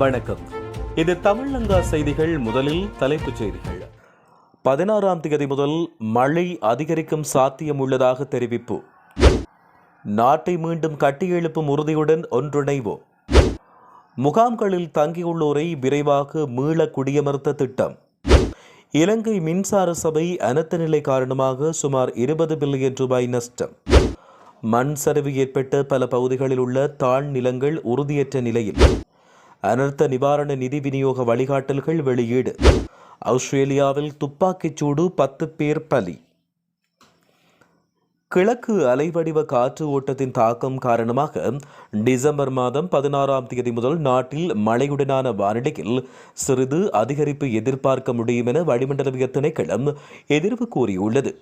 வணக்கம். இது தமிழங்கா செய்திகள் முதலில் தலைப்புச் செய்திகள். பதினாறாம் தேதி முதல் மழை அதிகரிக்கும் சாத்தியம் உள்ளதாக தெரிவிப்பு. நாட்டை மீண்டும் கட்டியெழுப்பும் உறுதியுடன் ஒன்றிணைவோம். முகாம்களில் தங்கியுள்ளோரை விரைவாக மீள குடியமர்த்த திட்டம். இலங்கை மின்சார சபை அனர்த்த நிலை காரணமாக சுமார் இருபது பில்லியன் ரூபாய் நஷ்டம். மண் சரிவு ஏற்பட்ட பல பகுதிகளில் உள்ள தாழ் நிலங்கள் உறுதியற்ற நிலையில். அனர்த்த நிவாரண நிதி விநியோக வழிகாட்டல்கள் வெளியீடு. ஆஸ்திரேலியாவில் துப்பாக்கிச் சூடு பத்து பேர் பலி. கிழக்கு அலைவடிவ காற்று ஓட்டத்தின் தாக்கம் காரணமாக டிசம்பர் மாதம் பதினாறாம் தேதி முதல் நாட்டில் மழையுடனான வானிலையில் சிறிது அதிகரிப்பு எதிர்பார்க்க முடியும் என வளிமண்டலவிய திணைக்களம் எதிர்வு கூறியுள்ளது.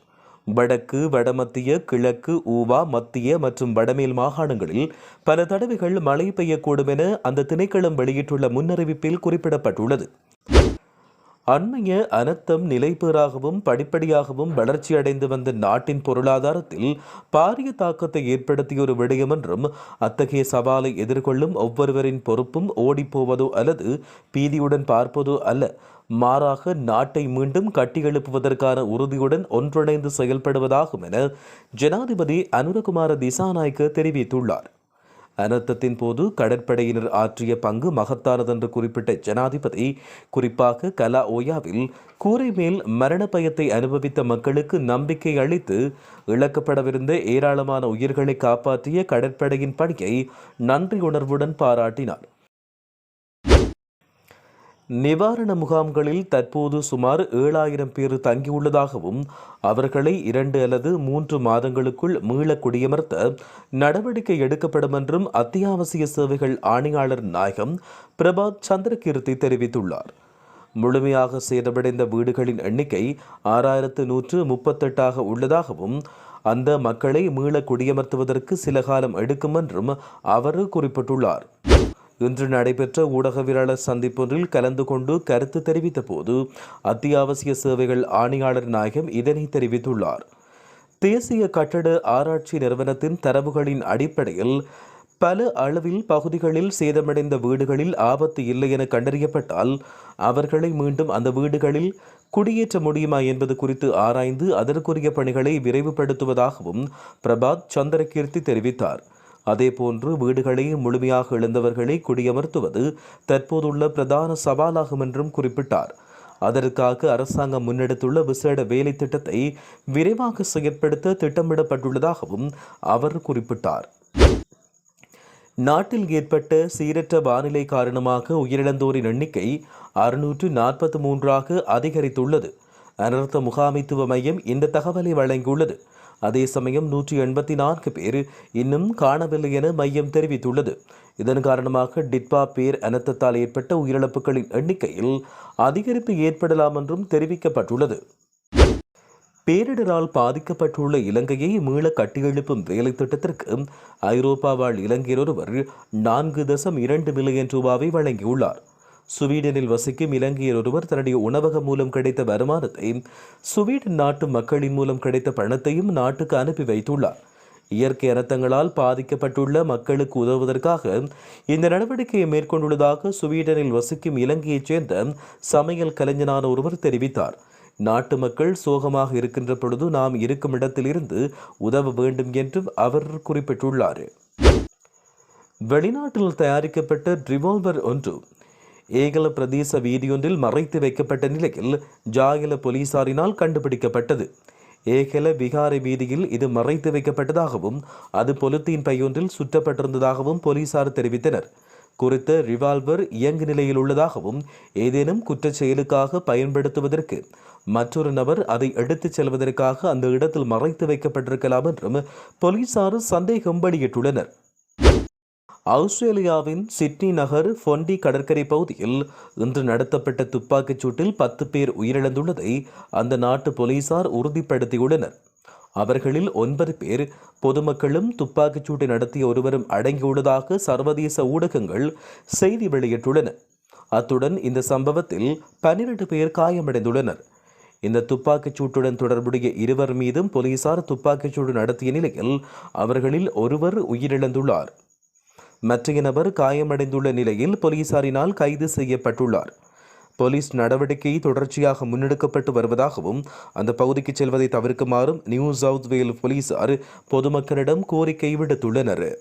வடக்கு வடமத்திய கிழக்கு ஊவா மத்திய மற்றும் வடமேல் மாகாணங்களில் பல தடவைகள் மழை பெய்யக்கூடும் என அந்த திணைக்களம் வெளியிட்டுள்ள முன்னறிவிப்பில் குறிப்பிடப்பட்டுள்ளது. அண்மைய அனர்த்தம் நிலைபேறாகவும் படிப்படியாகவும் வளர்ச்சியடைந்து வந்த நாட்டின் பொருளாதாரத்தில் பாரிய தாக்கத்தை ஏற்படுத்திய ஒரு விடயம் என்றும் அத்தகைய சவாலை எதிர்கொள்ளும் ஒவ்வொருவரின் பொறுப்பும் ஓடிப்போவதோ அல்லது பீதியுடன் பார்ப்பதோ அல்ல. மாறாக நாட்டை மீண்டும் கட்டியெழுப்புவதற்கான உறுதியுடன் ஒன்றிணைந்து செயல்படுவதாகும் என ஜனாதிபதி அனுரகுமார திசாநாயக்க தெரிவித்துள்ளார். அனர்த்தத்தின் போது கடற்படையினர் ஆற்றிய பங்கு மகத்தானதென்று குறிப்பிட்ட ஜனாதிபதி குறிப்பாக கலா ஓயாவில் கூரை மேல் மரண பயத்தை அனுபவித்த மக்களுக்கு நம்பிக்கை அளித்து இழக்கப்படவிருந்த ஏராளமான உயிர்களை காப்பாற்றிய கடற்படையின் பணியை நன்றியுணர்வுடன் பாராட்டினார். நிவாரண முகாம்களில் தற்போது சுமார் ஏழாயிரம் பேர் தங்கியுள்ளதாகவும் அவர்களை இரண்டு அல்லது மூன்று மாதங்களுக்குள் மீள குடியமர்த்த நடவடிக்கை எடுக்கப்படும் என்றும் அத்தியாவசிய சேவைகள் ஆணையாளர் நாயகம் பிரபாத் சந்திரகீர்த்தி தெரிவித்துள்ளார். முழுமையாக சேதமடைந்த வீடுகளின் எண்ணிக்கை ஆறாயிரத்து நூற்று முப்பத்தெட்டாக உள்ளதாகவும் அந்த மக்களை மீள குடியமர்த்துவதற்கு சில காலம் எடுக்கும் என்றும் அவர் குறிப்பிட்டுள்ளார். இன்று நடைபெற்ற ஊடகவியலாளர் சந்திப்பொன்றில் கலந்து கொண்டு கருத்து தெரிவித்த போது அத்தியாவசிய சேவைகள் ஆணையாளர் நாயகம் இதனை தெரிவித்துள்ளார். தேசிய கட்டட ஆராய்ச்சி நிறுவனத்தின் தரவுகளின் அடிப்படையில் பல அளவில் பகுதிகளில் சேதமடைந்த வீடுகளில் ஆபத்து இல்லை என கண்டறியப்பட்டால் அவர்களை மீண்டும் அந்த வீடுகளில் குடியேற்ற முடியுமா என்பது குறித்து ஆராய்ந்து அதற்குரிய பணிகளை விரைவுபடுத்துவதாகவும் பிரபாத் சந்திரகீர்த்தி தெரிவித்தார். அதேபோன்று வீடுகளை முழுமையாக இழந்தவர்களை குடியமர்த்துவது தற்போதுள்ள பிரதான சவாலாகும் என்றும் குறிப்பிட்டார். அதற்காக அரசாங்கம் முன்னெடுத்துள்ள விசேட வேலை திட்டத்தை விரைவாக செயற்படுத்த திட்டமிடப்பட்டுள்ளதாகவும் அவர் குறிப்பிட்டார். நாட்டில் ஏற்பட்ட சீரற்ற வானிலை காரணமாக உயிரிழந்தோரின் எண்ணிக்கை அறுநூற்று நாற்பத்தி மூன்றாக அதிகரித்துள்ளது. அனர்த்த முகாமைத்துவ மையம் இந்த தகவலை வழங்கியுள்ளது. அதே சமயம் நூற்றி எண்பத்தி நான்கு பேர் இன்னும் காணவில்லை என மையம் தெரிவித்துள்ளது. இதன் காரணமாக டிட்பா பேர் அனர்த்தத்தால் ஏற்பட்ட உயிரிழப்புகளின் எண்ணிக்கையில் அதிகரிப்பு ஏற்படலாம் என்றும் தெரிவிக்கப்பட்டுள்ளது. பேரிடரால் பாதிக்கப்பட்டுள்ள இலங்கையை மீள கட்டியெழுப்பும் வேலை திட்டத்திற்கு ஐரோப்பா வாழ் இலங்கையர் ஒருவர் நான்கு தசம் இரண்டு மில்லியன் ரூபாவை வழங்கியுள்ளார். சுவீடனில் வசிக்கும் இலங்கையர் ஒருவர் தன்னுடைய உணவகம் மூலம் கிடைத்த வருமானத்தை சுவீடன் நாட்டு மக்களின் மூலம் கிடைத்த பணத்தையும் நாட்டுக்கு அனுப்பி வைத்துள்ளார். இயற்கை அனர்த்தங்களால் பாதிக்கப்பட்டுள்ள மக்களுக்கு உதவுவதற்காக இந்த நடவடிக்கையை மேற்கொண்டுள்ளதாக சுவீடனில் வசிக்கும் இலங்கையைச் சேர்ந்த சமையல் கலைஞனான ஒருவர் தெரிவித்தார். நாட்டு மக்கள் சோகமாக இருக்கின்ற பொழுது நாம் இருக்கும் இடத்திலிருந்து உதவ வேண்டும் என்றும் அவர் குறிப்பிட்டுள்ளார். வெளிநாட்டில் தயாரிக்கப்பட்ட ரிவால்வர் ஒன்று ஏகல பிரதேச வீதியொன்றில் மறைத்து வைக்கப்பட்ட நிலையில் ஜாகல போலீசாரினால் கண்டுபிடிக்கப்பட்டது. ஏகல விகாரை வீதியில் இது மறைத்து வைக்கப்பட்டதாகவும் அது பொலித்தீன் பையொன்றில் சுற்றப்பட்டிருந்ததாகவும் போலீசார் தெரிவித்தனர். குறித்த ரிவால்வர் இயங்கு நிலையில் உள்ளதாகவும் ஏதேனும் குற்றச் செயலுக்காக பயன்படுத்துவதற்கு மற்றொரு நபர் அதை எடுத்துச் செல்வதற்காக அந்த இடத்தில் மறைத்து வைக்கப்பட்டிருக்கலாம் என்றும் போலீசார் சந்தேகம் வெளியிட்டுள்ளனர். ஆஸ்திரேலியாவின் சிட்னி நகர் ஃபொண்டி கடற்கரை பகுதியில் இன்று நடத்தப்பட்ட துப்பாக்கிச் சூட்டில் பத்து பேர் உயிரிழந்துள்ளதை அந்த நாட்டு போலீசார் உறுதிப்படுத்தியுள்ளனர். அவர்களில் ஒன்பது பேர் பொதுமக்களும் துப்பாக்கிச் சூட்டை நடத்திய ஒருவரும் அடங்கியுள்ளதாக சர்வதேச ஊடகங்கள் செய்தி வெளியிட்டுள்ளன. அத்துடன் இந்த சம்பவத்தில் பன்னிரண்டு பேர் காயமடைந்துள்ளனர். இந்த துப்பாக்கிச் சூட்டுடன் தொடர்புடைய இருவர் மீதும் போலீசார் துப்பாக்கிச் சூடு நடத்திய நிலையில் அவர்களில் ஒருவர் உயிரிழந்துள்ளார். மற்றைய நபர் காயமடைந்துள்ள நிலையில் போலீசாரினால் கைது செய்யப்பட்டுள்ளார். போலீஸ் நடவடிக்கை தொடர்ச்சியாக முன்னெடுக்கப்பட்டு வருவதாகவும் அந்த பகுதிக்கு செல்வதை தவிர்க்குமாறும் நியூ சவுத் வேல் போலீசார் பொதுமக்களிடம் கோரிக்கை விடுத்துள்ளனர்.